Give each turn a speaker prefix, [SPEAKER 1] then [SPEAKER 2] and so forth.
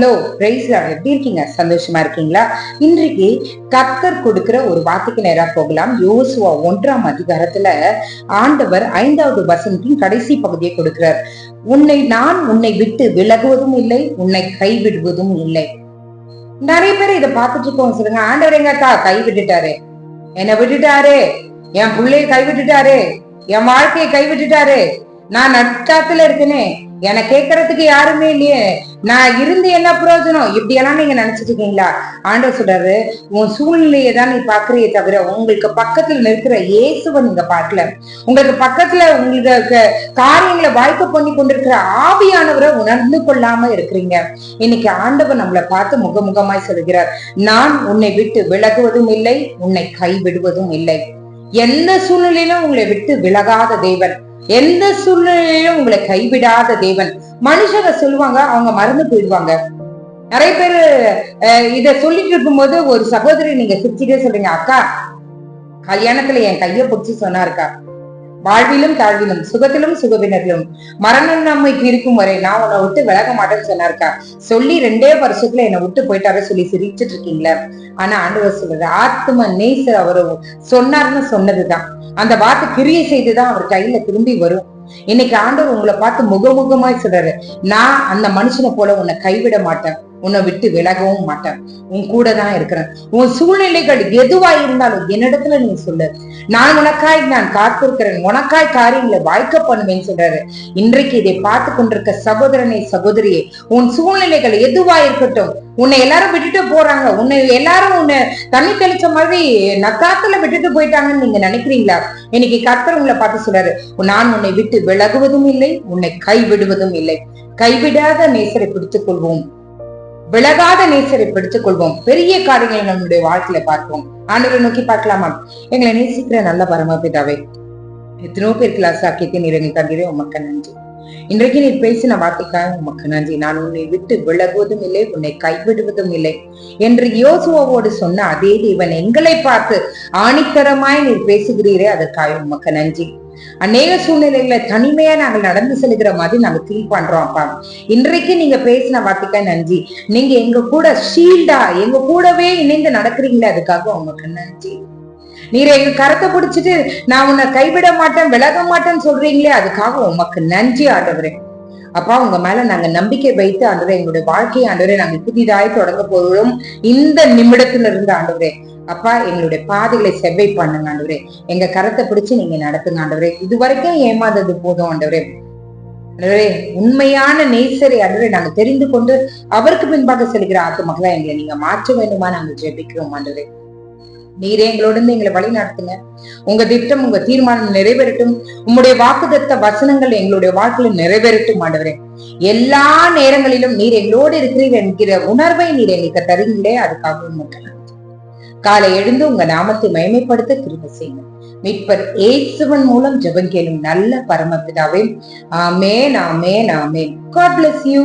[SPEAKER 1] Hello price எப்படி இருக்கீங்க? சந்தோஷமா இருக்கீங்களா? இன்றைக்கு கர்த்தர் கொடுக்கிற ஒரு வார்த்தைக்கு நேரா போகலாம். யோசுவா ஒன்றாம் அதிகாரத்துல ஆண்டவர் ஐந்தாவது வசனத்தின் கடைசி பகுதியை கொடுக்கிறார். உன்னை நான் உன்னை விட்டு விலகுவதும் இல்லை உன்னை கைவிடுவதும் இல்லை. நிறைய பேர் இதை பார்த்துட்டு இருக்கோம். சொல்லுங்க ஆண்டவர் எங்கக்கா? கை விட்டுட்டாரு. என்னை விட்டுட்டாரு. என் பிள்ளைய கை விட்டுட்டாரு. என் வாழ்க்கையை கை விட்டுட்டாரு. நான் நட்டாத்துல இருக்கேனே. என்னை கேட்கறதுக்கு யாருமே இல்லையே. நான் இருந்து என்ன பிரயோஜனம் இப்படி எல்லாம் நீங்க நினைச்சிட்டு இருக்கீங்களா ஆண்டவர் சொல்றாரு உன் சூழ்நிலையை தான் நீ பாக்குறியே தவிர உங்களுக்கு பக்கத்துல நிற்கிற இயேசுவை நீங்க பார்க்கல. உங்களுக்கு பக்கத்துல உங்களுக்கு காரியங்களை வாய்ப்பு பண்ணி கொண்டிருக்கிற ஆவியானவரை உணர்ந்து கொள்ளாம இருக்கிறீங்க. இன்னைக்கு ஆண்டவர் நம்மளை பார்த்து முகமுகமாய் சொல்கிறார் நான் உன்னை விட்டு விலகுவதும் இல்லை உன்னை கைவிடுவதும் இல்லை. எந்த சூழ்நிலையிலும் உங்களை விட்டு விலகாத தேவன். எந்த சூழ்நிலையிலும் உங்களை கைவிடாத தேவன். மனுஷங்க சொல்லுவாங்க அவங்க மறந்து போயிடுவாங்க. நிறைய பேர் இத சொல்லிட்டு இருக்கும்போது ஒரு சகோதரி நீங்க சிரிச்சுட்டே சொல்றீங்க அக்கா கல்யாணத்துல என் கைய பிடிச்சி சொன்னாருக்கா? வாழ்விலும் தாழ்விலும் சுகத்திலும் சுகவினரிலும். மரணம் நம்மைக்கு இருக்கும் வரை நான் உன்னை விட்டு விலக மாட்டேன்னு சொன்னாருக்கா? சொல்லி ரெண்டே வருஷத்துல என்னை விட்டு போயிட்டாரு சொல்லி சிரிச்சிட்டு இருக்கீங்களே. ஆனா ஆண்டவர் சொல்றது ஆத்ம நேசர் அவரு சொன்னார்னு சொன்னதுதான். அந்த வார்த்தை கிரியை செய்துதான் அவர் கையில திரும்பி வரும். இன்னைக்கு ஆண்டவர் உங்களை பார்த்து முகமுகமாய் சொல்றாரு. நான் அந்த மனுஷனை போல உன்னை கைவிட மாட்டேன். உன்னை விட்டு விலகவும் மாட்டேன். உன் கூட தான் இருக்கிறேன். உன் சூழ்நிலைகள் எதுவா இருந்தாலும் என்னிடத்துல நீ சொல்லு. நான் உனக்காய் நான் காத்திருக்கிறேன். உனக்காய் காரியங்களை வாய்க்க பண்ணுவேன்னு சொல்றாரு. இன்றைக்கு இதை பார்த்து கொண்டிருக்க சகோதரனை சகோதரியே உன் சூழ்நிலைகள் எதுவா இருக்கட்டும் உன்னை எல்லாரும் விட்டுட்டு போறாங்க. உன்னை எல்லாரும் உன்னை தண்ணி தெளிச்ச மாதிரி நக்காத்துல விட்டுட்டு போயிட்டாங்கன்னு நீங்க நினைக்கிறீங்களா? இன்னைக்கு கர்த்தர் உங்களை பார்த்து சொல்றாரு. நான் உன்னை விட்டு விலகுவதும் இல்லை உன்னை கைவிடுவதும் இல்லை. கைவிடாத நேசரை பிடித்துக் கொள்வோம் விலகாத நேசரை பிடித்துக் கொள்வோம் பெரிய காரியங்களை நம்முடைய வாழ்க்கையில பார்ப்போம். ஆண்டவரை நோக்கி பார்க்கலாமா? எங்களை நேசிக்கிற நல்ல பரமபிதாவே எத்தனையோ பேருக்கு லாசாக்கியத்தை நீர் எங்கள் தந்திரே. உமக்கு நன்றி. இன்றைக்கு நீ பேசின வார்த்தைக்காக உமக்கு நன்றி. நான் உன்னை விட்டு விலகுவதும் இல்லை உன்னை கைவிடுவதும் இல்லை. என்று யோசுவோடு சொன்ன அதே தேவன் எங்களை பார்த்து ஆணித்தரமாய் நீர் பேசுகிறீரே அதற்காக உமக்கு நன்றி. அநேக சூழ்நிலைகளை தனிமையா நாங்கள் நடந்து செல்கிற மாதிரி நாங்க ஃபீல் பண்றோம் அப்பா. இன்றைக்கு நீங்க பேசின வார்த்தைக்கா நன்றி. நீங்க எங்க கூட ஷீல்டா எங்க கூடவே இணைந்து நடக்கிறீங்களே அதுக்காக உங்களுக்கு நன்றி. நீர் எங்க கரத்தை பிடிச்சிட்டு நான் உன்னை கைவிட மாட்டேன் விலக மாட்டேன்னு சொல்றீங்களே அதுக்காக உமக்கு நன்றி ஆண்டவரே. அப்பா உங்க மேல நாங்க நம்பிக்கை வைத்து ஆண்டவரே எங்களுடைய வாழ்க்கையை ஆண்டவரே நாங்க புதிதாய் தொடங்க போகிறோம். இந்த நிமிடத்துல இருந்து ஆண்டவரே அப்பா எங்களுடைய பாதைகளை செவ்வை பண்ணுங்க ஆண்டவரே. எங்க கரத்தை பிடிச்சு நீங்க நடத்துங்க ஆண்டவரே. இது வரைக்கும் ஏமாந்தது போதும் ஆண்டவரே. ஆண்டவரே உண்மையான நேசரை ஆண்டவரே நாங்க தெரிந்து கொண்டு அவருக்கு பின்பாக செல்கிற ஆத்து மகளை எங்களை நீங்க மாற்ற வேண்டுமா நாங்க ஜெபிக்கிறோம் ஆண்டவரே. நீரே எங்களோடு எங்களை வழி நடத்துங்க உங்க திட்டம் உங்க தீர்மானம் நிறைவேறட்டும். உங்களுடைய வாக்குதத்த வசனங்கள் எங்களுடைய வாழ்க்கையில நிறைவேறட்டும் ஆண்டவரே. எல்லா நேரங்களிலும் நீர் எங்களோடு இருக்கிறீர் என்கிற உணர்வை நீர் எங்களுக்கு தருங்களே அதுக்காக காலை எழுந்து உங்க நாமத்தை மயமைப்படுத்த திரும்ப செய்யுங்க. மீட்பர் ஏசுவன் மூலம் ஜெபம் கேளும் நல்ல பரமபிதாவே. ஆமேன் ஆமேன் ஆமேன். God bless you